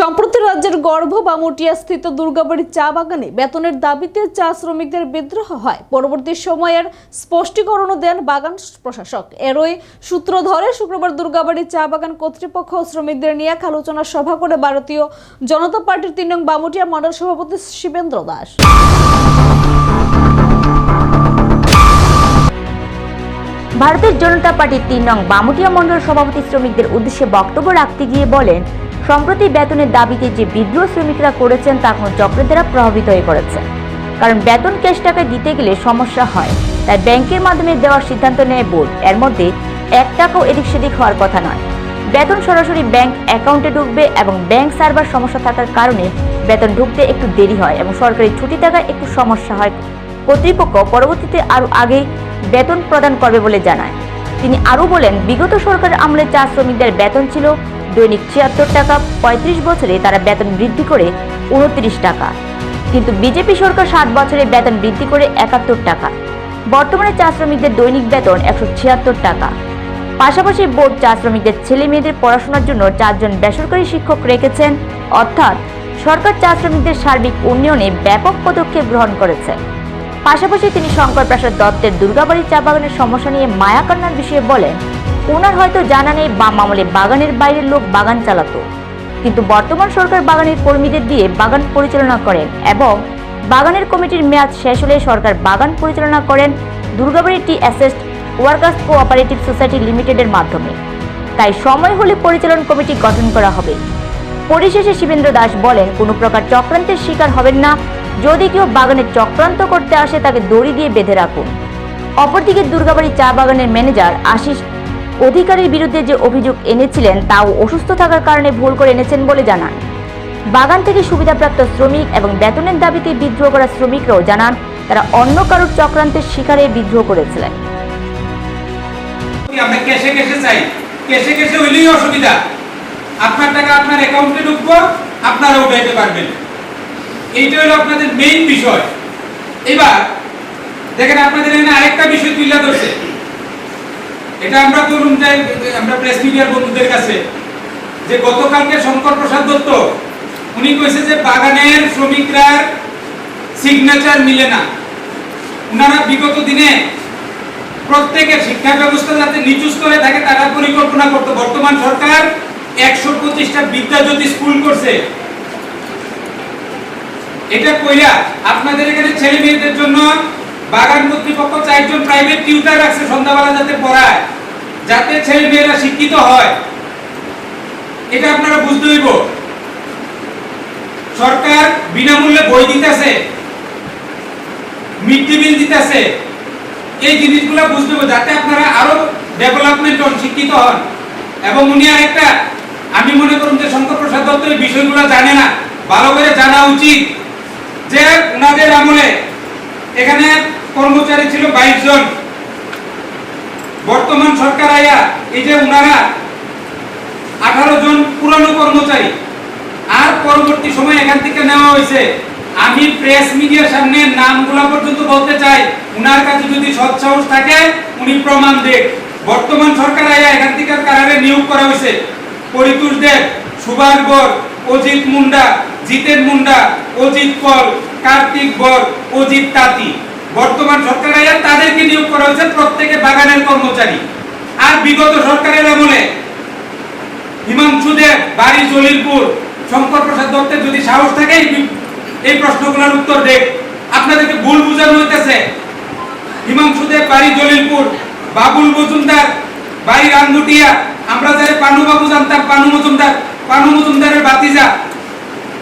সম্প্রতি রাজ্যের গর্ভ বামুটিয়া স্থিত দুর্গাবাড়ি চা বাগানে বেতনের দাবিতে চা শ্রমিকদের বিদ্রোহ হয়। পরবর্তী সময়ের স্পষ্টীকরণও দেন বাগান প্রশাসক। এরই সূত্র ধরে, শুক্রবার দুর্গাবাড়ি চা বাগান কর্তৃপক্ষ শ্রমিকদের নিয়ে এক আলোচনা সভা করে ভারতীয় জনতা পার্টির তিন নং বামুটিয়া মণ্ডল সভাপতি শিবেন্দ্র দাস। ভারতের জনতা পার্টির তিন নং বামুটিয়া মণ্ডল সভাপতি শ্রমিকদের উদ্দেশ্যে বক্তব্য রাখতে গিয়ে বলেন সম্প্রতি বেতনের দাবিতে যে বিদ্রোহ শ্রমিকরা করেছেন তা কোনো চক্রের দ্বারা প্রভাবিত হয়ে পড়েছে। কারণ বেতন ক্যাশ টাকায় দিতে গেলে সমস্যা হয়। তাই ব্যাংকের মাধ্যমে দেওয়ার সিদ্ধান্ত নেয় বোর্ড। এর মধ্যে এক টাকাও এদিক সেদিক হওয়ার কথা নয়। বেতন সরাসরি ব্যাংক অ্যাকাউন্টে ঢুকবে এবং ব্যাংক সার্ভার সমস্যা থাকার কারণে বেতন ঢুকতে একটু দেরি হয় এবং সরকারি ছুটি থাকায় একটু সমস্যা হয়। কর্তৃপক্ষ পরবর্তীতে আরও আগেই বেতন প্রদান করবে বলে জানায়। তিনি আরও বলেন, বিগত সরকারের আমলে চা শ্রমিকদের বেতন ছিল দৈনিক ছিয়াত্তর টাকা, পঁয়ত্রিশ বছরে তারা বেতন বৃদ্ধি করে উনত্রিশ টাকা। কিন্তু বিজেপি সরকার সাত বছরে বেতন বৃদ্ধি করে একাত্তর টাকা। বর্তমানে চা শ্রমিকদের দৈনিক বেতন একশো ছিয়াত্তর টাকা। পাশাপাশি বোর্ড চা শ্রমিকদের ছেলে মেয়েদের পড়াশোনার জন্য চারজন বেসরকারি শিক্ষক রেখেছেন। অর্থাৎ সরকার চা শ্রমিকদের সার্বিক উন্নয়নে ব্যাপক পদক্ষেপ গ্রহণ করেছে। পাশাপাশি তিনি শঙ্কর প্রসাদ দত্তের দুর্গাবাড়ি চা বাগানের সমস্যা নিয়ে মায়া কান্নার বিষয়ে বলেন ওনার হয়তো জানা নেই, বাম আমলে বাগানের বাইরের লোক বাগান চালাতো। কিন্তু বর্তমান সরকার বাগানের কর্মীদের দিয়ে বাগান পরিচালনা করেন এবং বাগানের কমিটির মেয়াদ শেষ হলে সরকার বাগান পরিচালনা করেন Durgabari tea estate workers cooperative society লিমিটেডের মাধ্যমে। তাই সময় হলে পরিচালন কমিটি গঠন করা হবে। পরিশেষে শিবেন্দ্র দাস বলেন, কোনো প্রকার চক্রান্তের শিকার হবেন না। যদি কেউ বাগানে চক্রান্ত করতে আসে, তাকে দড়ি দিয়ে বেঁধে রাখুন। অপরদিকে দুর্গাবাড়ি চা বাগানের ম্যানেজার আশিস অধিকারীর বিরুদ্ধে যে অভিযোগ এনেছিলেন, তাও অসুস্থ থাকার কারণে ভুল করে এনেছেন বলে জানান। বাগান থেকে সুবিধাপ্রাপ্ত শ্রমিক এবং বেতনের দাবিতে বিদ্রোহ করা শ্রমিকরাও জানান, তারা অন্য কারোর চক্রান্তের শিকারে বিদ্রোহ করেছিলেন। আপনাদের এখানে আরেকটা বিষয় তুলে ধরছে। এটা আমরা বলুন যে আমরা প্রেস মিডিয়ার বন্ধুদের কাছে। যে গতকালকে শঙ্কর প্রসাদ দত্ত, উনি কইছে যে বাগানের শ্রমিকরা সিগনেচার মিলে না। উনারা বিগত দিনে প্রত্যেকের শিক্ষা ব্যবস্থা যাতে নিচু স্তরে থাকে, তারা পরিকল্পনা করতো। বর্তমান সরকার একশো পঁচিশটা বিদ্যাজ্যোতি স্কুল করছে, এটা কইরা আপনাদের এখানে ছেলে মেয়েদের জন্য বাগান কর্তৃপক্ষ চারজন প্রাইভেট টিউটার রাখছে সন্ধ্যাবেলা যাতে পড়ায়, যাতে ছেলে মেয়েরা শিক্ষিত হয়। এটা আপনারা বুঝতে হইব। সরকার বিনামূল্যে বই দিতেছে মিড ডে মিল দিতেছে। এই জিনিসগুলো বুঝতে হবে যাতে আপনারা আরও ডেভেলপমেন্ট হন, শিক্ষিত হন। এবং উনি আরেকটা, আমি মনে করুন যে শঙ্কর প্রসাদ দত্ত এই বিষয়গুলো জানে না, ভালো করে জানা উচিত যে উনাদের আমলে এখানে কর্মচারী ছিল বাইশ জন। বর্তমান সরকার আয়া এই যে উনারা আঠারো জন পুরানো কর্মচারী। আর পরবর্তী সময় এখান থেকে নেওয়া হয়েছে। আমি প্রেস মিডিয়ার সামনে নামগুলো পর্যন্ত বলতে চাই। উনার কাছে যদি সৎ সাহস থাকে, উনি প্রমাণ দেখ বর্তমান সরকার আয়া এখান থেকে কারারে নিয়োগ করা হয়েছে। পরিতোষ দেব, সুভাষ বর, অজিত মুন্ডা, জিতেন মুন্ডা, অজিত পল কার্তিক বর, অজিত তাঁতি। বর্তমান সরকার আয়া তাদেরকে নিয়োগ করা হয়েছে প্রত্যেকে বাগানের কর্মচারী। আর বিগত সরকারের আমলে হিমাংশু দেব, বাড়ি জলিলপুর, শঙ্কর প্রসাদ দত্তের যদি সাহস থাকে এই- প্রশ্নগুলোর উত্তর দেখ আপনাদেরকে ভুল বুঝানো হইতেছে। হিমাংশু দেব, বাড়ি জলিলপুর, বাবুল মজুমদার, বাড়ি রামগুটিয়া আমরা যারা পানু বাবু জানতাম, পানু মজুমদার, পানু মজুমদারের বাতিজা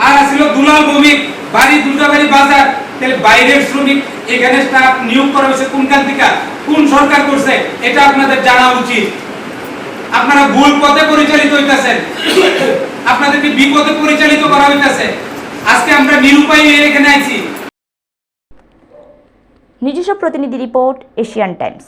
আর আছিল দুলাল ভৌমিক, বাড়ি দুর্গাবাড়ি বাজার। তাহলে বাইরের শ্রমিক এখানে স্টাফ নিয়োগ করা হয়েছে কোনখান থেকে? কোন সরকার করছে? এটা আপনাদের জানা উচিত। আপনারা ভুল পথে পরিচালিত হইতেছেন। আপনাদেরকে বিপদে পরিচালিত করা হইতেছে। আজকে আমরা নিরুপায় হয়ে এখানে আইছি। নিজস্ব প্রতিনিধি রিপোর্ট, এশিয়ান টাইমস।